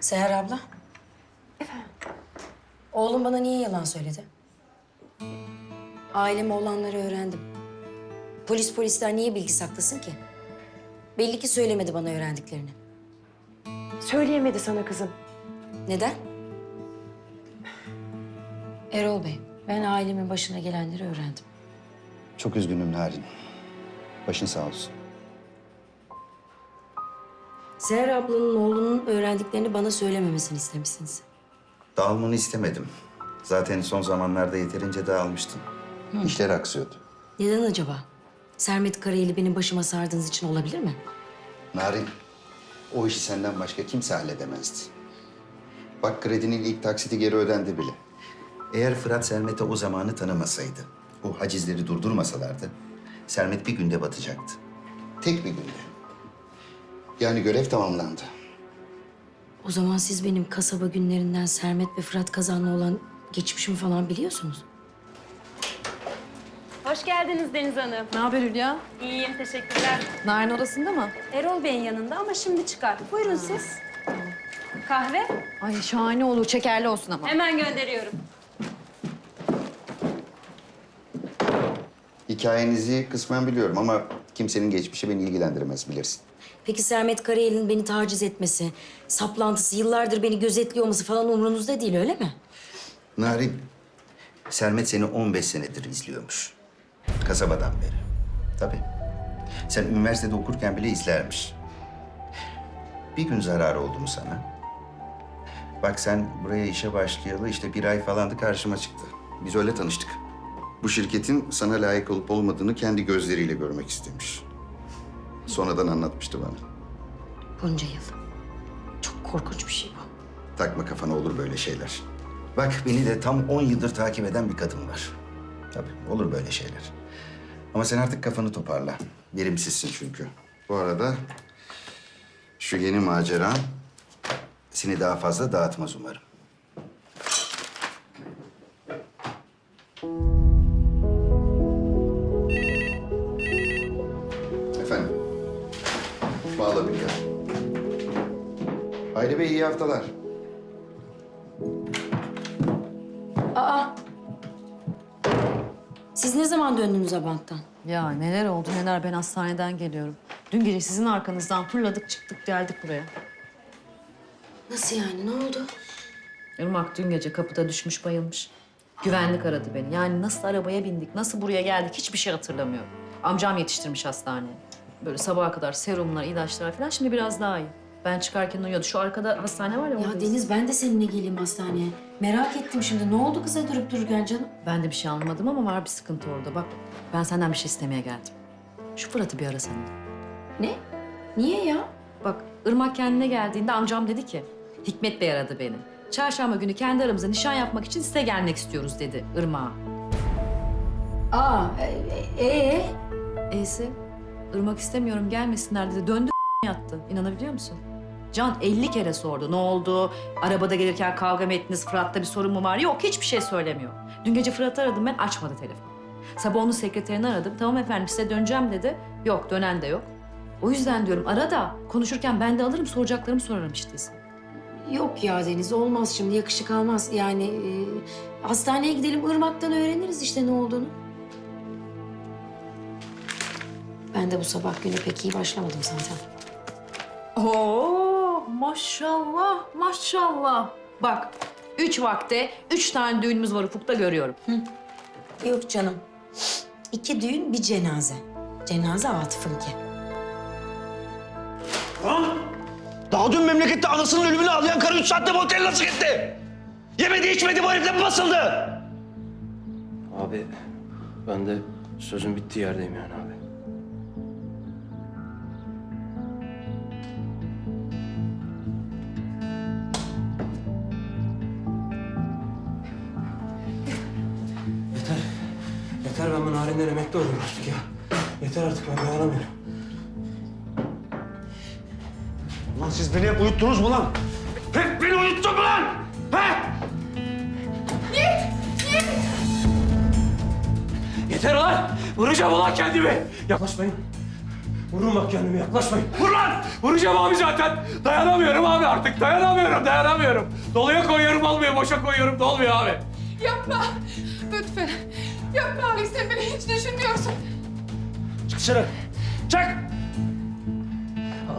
Seher abla. Oğlum bana niye yalan söyledi? Aileme olanları öğrendim. Polis polisler niye bilgi saklasın ki? Belli ki söylemedi bana öğrendiklerini. Söyleyemedi sana kızım. Neden? Erol Bey, ben ailemin başına gelenleri öğrendim. Çok üzgünüm Narin. Başın sağ olsun. Seher ablanın oğlunun öğrendiklerini bana söylememesini istemişsiniz. Dağılmanı istemedim. Zaten son zamanlarda yeterince dağılmıştın. İşler aksıyordu. Neden acaba? Sermet Karayel'i benim başıma sardığınız için olabilir mi? Narin, o işi senden başka kimse halledemezdi. Bak kredinin ilk taksiti geri ödendi bile. Eğer Fırat Sermet'e o zamanı tanımasaydı, o hacizleri durdurmasalardı, Sermet bir günde batacaktı. Tek bir günde. Yani görev tamamlandı. O zaman siz benim kasaba günlerinden Sermet ve Fırat Kazan'la olan geçmişimi falan biliyorsunuz. Hoş geldiniz Deniz Hanım. Ne haber Hülya? İyiyim, teşekkürler. Narin odasında mı? Erol Bey'in yanında ama şimdi çıkar. Buyurun siz. Kahve Ay şahane olur. Şekerli olsun ama. hemen gönderiyorum. Hikayenizi kısmen biliyorum ama kimsenin geçmişi beni ilgilendirmez bilirsin. Peki Sermet Karayel'in beni taciz etmesi, saplantısı, yıllardır beni gözetliyor olması falan umurunuzda değil öyle mi? Narin, Sermet seni 15 senedir izliyormuş. Kasabadan beri. Tabii. Sen üniversitede okurken bile izlermiş. Bir gün zararı oldu mu sana? Bak sen buraya işe başlayalı işte bir ay falandı karşıma çıktı. Biz öyle tanıştık. Bu şirketin sana layık olup olmadığını kendi gözleriyle görmek istemiş. Sonradan anlatmıştı bana. Bunca yıl. Çok korkunç bir şey bu. Takma kafana olur böyle şeyler. Bak beni de tam 10 yıldır takip eden bir kadın var. Tabii olur böyle şeyler. Ama sen artık kafanı toparla. Verimsizsin çünkü. Bu arada şu yeni macera seni daha fazla dağıtmaz umarım. Hayri Bey iyi haftalar. Siz ne zaman döndünüz Abant'tan? Ya neler oldu neler ben hastaneden geliyorum. Dün gece sizin arkanızdan fırladık çıktık geldik buraya. Nasıl yani? Ne oldu? Irmak dün gece kapıda düşmüş bayılmış. Güvenlik aradı beni. Yani nasıl arabaya bindik, nasıl buraya geldik hiçbir şey hatırlamıyorum. Amcam yetiştirmiş hastaneye. Böyle sabaha kadar serumlar, ilaçlar falan. Şimdi biraz daha iyi. Ben çıkarken uyuyordu. Şu arkada hastane var ya. Ya oradayız. Deniz ben de seninle geleyim hastaneye. Merak ettim şimdi. Ne oldu kıza durup dururken canım? Ben de bir şey anlamadım ama var bir sıkıntı orada. Bak ben senden bir şey istemeye geldim. Şu Fırat'ı bir arasana. Ne? Niye ya? Bak Irmak kendine geldiğinde amcam dedi ki Hikmet Bey aradı beni. Çarşamba günü kendi aramızda nişan yapmak için size gelmek istiyoruz dedi Irmak'a. Aa, e, e, Eysi Irmak istemiyorum gelmesinler dedi. Döndü yattı. İnanabiliyor musun? Can 50 kere sordu. Ne oldu? Arabada gelirken kavga mı ettiniz? Fırat'ta bir sorun mu var? Yok hiçbir şey söylemiyor. Dün gece Fırat'ı aradım ben açmadı telefon. Sabah onun sekreterini aradım. Tamam efendim size döneceğim dedi. Yok dönen de yok. O yüzden diyorum ara da konuşurken ben de alırım soracaklarımı sorarım işte. Yok ya Deniz olmaz şimdi yakışık almaz. Yani e, hastaneye gidelim Irmak'tan öğreniriz işte ne olduğunu. Ben de bu sabah güne pek iyi başlamadım zaten. Oo maşallah maşallah. Bak üç vakte üç tane düğünümüz var ufukta görüyorum. Yok canım. İki düğün bir cenaze. Cenaze Atıf'ınki. Ha? Daha dün memlekette anasının ölümünü ağlayan karı üç saatte bu otele nasıl gitti? Yemedi içmedi bu herifle mi basıldı? Abi ben de sözün bittiği yerdeyim yani abi. Yeter ben bu narinden emekli olayım artık ya. Yeter artık ben dayanamıyorum. Ulan siz beni hep uyuttunuz mu lan? Hep beni uyuttun mu lan? He? Yeter ulan! Vuracağım ulan kendimi! Yaklaşmayın. Vurun bak kendime yaklaşmayın. Vur lan! Vuracağım abi zaten. Dayanamıyorum abi artık. Dayanamıyorum, dayanamıyorum. Doluya koyuyorum olmuyor, boşa koyuyorum da olmuyor abi. Yapma. Lütfen. Yapma Alex sen beni hiç düşünmüyorsun. Çık dışarı. Çık!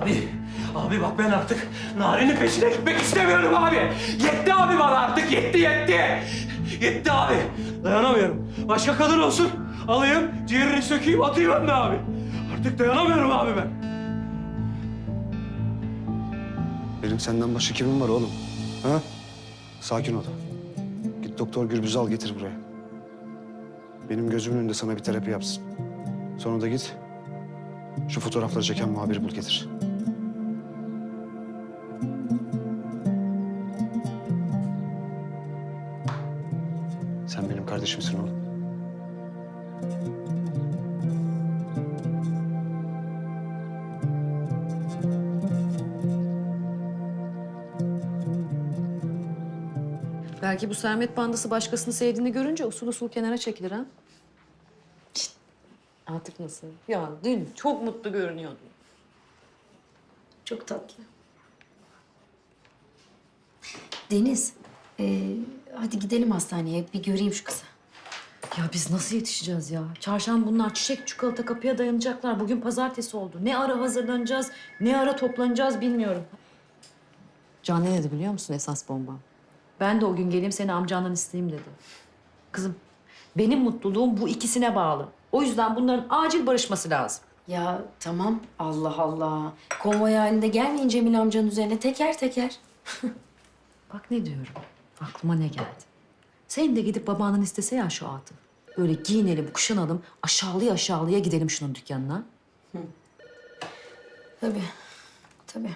Abi, abi bak ben artık Narin'in peşine gitmek istemiyorum abi. Yetti abi bana artık, yetti yetti. Yetti abi. Dayanamıyorum. Başka kadın olsun. Alayım, ciğerini sökeyim, atayım ben de abi. Artık dayanamıyorum abi ben. Benim senden başka kimim var oğlum? Ha? Sakin ol. Git doktor Gürbüz'ü al getir buraya. Benim gözümün önünde sana bir terapi yapsın. Sonra da git şu fotoğrafları çeken muhabiri bul getir. Sen benim kardeşimsin oğlum. Belki bu Sermet bandası başkasını sevdiğini görünce usul usul kenara çekilir ha? Şişt. Atıf nasıl? Ya dün çok mutlu görünüyordu. Çok tatlı. Deniz, e, hadi gidelim hastaneye. Bir göreyim şu kızı. Ya biz nasıl yetişeceğiz ya? Çarşamba bunlar çiçek çikolata kapıya dayanacaklar. Bugün pazartesi oldu. Ne ara hazırlanacağız, ne ara toplanacağız bilmiyorum. Can ne dedi biliyor musun esas bomba? Ben de o gün geleyim seni amcandan isteyeyim dedi. Kızım benim mutluluğum bu ikisine bağlı. O yüzden bunların acil barışması lazım. Ya tamam, Allah Allah. Konvoy halinde gelmeyin Cemil amcanın üzerine teker teker. Bak ne diyorum. Aklıma ne geldi? Sen de gidip babanın istese ya şu atı. Böyle giyinelim, kuşanalım, aşağılıya aşağılıya gidelim şunun dükkanına. Tabii, tabii.